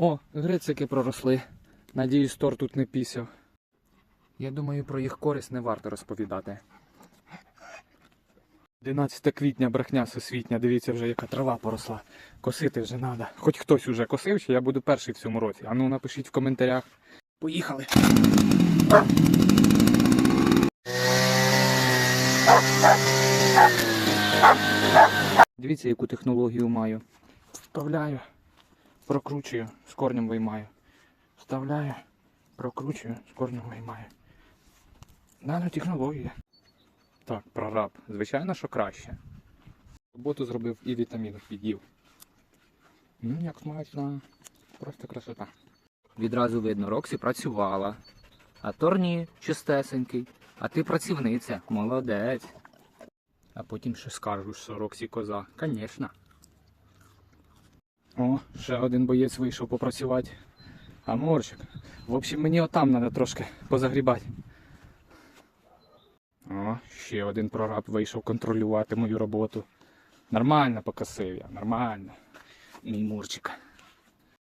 О, грицики проросли. Надіюсь, тор тут не пісяв. Я думаю, про їх користь не варто розповідати. 11 квітня, брехня всесвітня, дивіться вже, яка трава поросла. Косити вже треба. Хоч хтось уже косив, чи я буду перший в цьому році. А ну напишіть в коментарях. Поїхали! Дивіться, яку технологію маю. Вставляю, прокручую, з корнем виймаю. Вставляю, прокручую, з корнем виймаю. Нанотехнологія. Так, прораб. Звичайно, що краще. Роботу зробив і вітамінів під'їв. Ну, як смачно. Просто красота. Відразу видно, Роксі працювала. А Торні чистесенький. А ти працівниця. Молодець. А потім ще скажуть, що Роксі коза. Звісно. О, ще один боєць вийшов попрацювати. Аморчик. В общем, мені отам треба трошки позагрібати. О, ще один прораб вийшов контролювати мою роботу. Нормально покосив я, нормально. Мій мурчик.